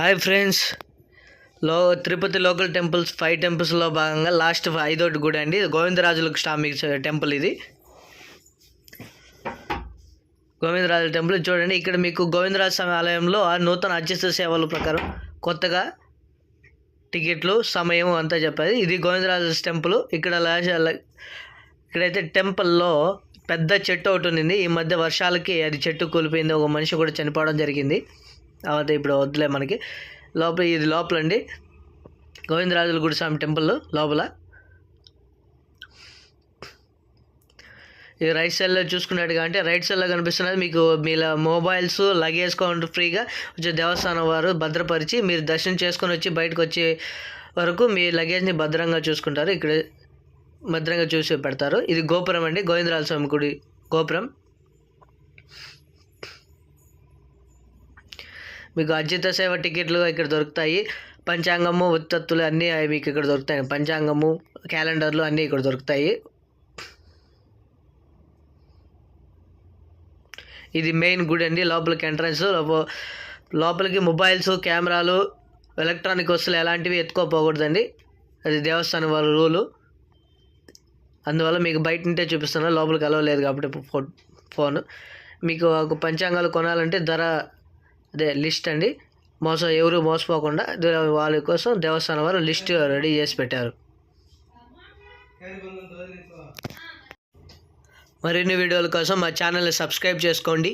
Hi friends. లో Tirupati local temples five టెంపుల్స్లో భాగంగా లాస్ట్ ఐదోటి గుడి అండి. గోవిందరాజులకు స్వామి టెంపుల్ ఇది. గోవిందరాజు టెంపుల్ చూడండి. ఇక్కడ మీకు గోవిందరాజు స్వామి ఆలయంలో ఆ నూతన అధ్యక్ష సేవల ప్రకారం కొత్తగా టికెట్లు సమయం అంతా చెప్పాలి ఇది గోవిందరాజు టెంపుల్. ఇక్కడ ఇక్కడైతే టెంపుల్లో పెద్ద చెట్టు ఒకటి ఉంది ఈ మధ్య వర్షాలకి అది చెట్టు కూలిపోయింది. ఒక మనిషి కూడా చనిపోవడం జరిగింది. అవతే ఇప్పుడు వద్దులే మనకి. లోపల ఇది లోపల అండి గోవిందరాజుల గుడి స్వామి టెంపుల్ లోపల. ఇది రైట్ సైడ్లో చూసుకున్నట్టుగా అంటే రైట్ సైడ్లో కనిపిస్తున్నది మీకు మీ మొబైల్స్ లగేజ్ కౌంట్ ఫ్రీగా కొంచెం దేవస్థానం వారు భద్రపరిచి మీరు దర్శనం చేసుకొని వచ్చి బయటకు వచ్చే వరకు మీ లగేజ్ని భద్రంగా చూసుకుంటారు. ఇక్కడ భద్రంగా చూసి పెడతారు. ఇది గోపురం అండి. గోవిందరాజ స్వామి గుడి గోపురం. మీకు అర్జిత సేవ టికెట్లు ఇక్కడ దొరుకుతాయి. పంచాంగము ఉత్పత్తులు అన్నీ అవి మీకు ఇక్కడ దొరుకుతాయి. పంచాంగము క్యాలెండర్లు అన్నీ ఇక్కడ దొరుకుతాయి. ఇది మెయిన్ గుడి అండి. లోపలికి ఎంట్రన్స్ లోపలికి మొబైల్స్ కెమెరాలు ఎలక్ట్రానిక్ వస్తువులు ఎలాంటివి ఎత్తుకోపోకూడదండి. అది దేవస్థానం వాళ్ళ రూలు. అందువల్ల మీకు బయట ఉంటే చూపిస్తున్నా. లోపలికి అలవలేదు కాబట్టి ఫో ఫోన్. మీకు ఒక పంచాంగాలు కొనాలంటే ధర అదే లిస్ట్ అండి. మోసం ఎవరు మోసపోకుండా వాళ్ళ కోసం దేవస్థానం వారు లిస్ట్ రెడీ చేసి పెట్టారు. మరిన్ని వీడియోల కోసం మా ఛానల్ని సబ్స్క్రైబ్ చేసుకోండి.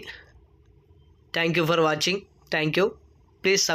Thank you for watching thank you please sub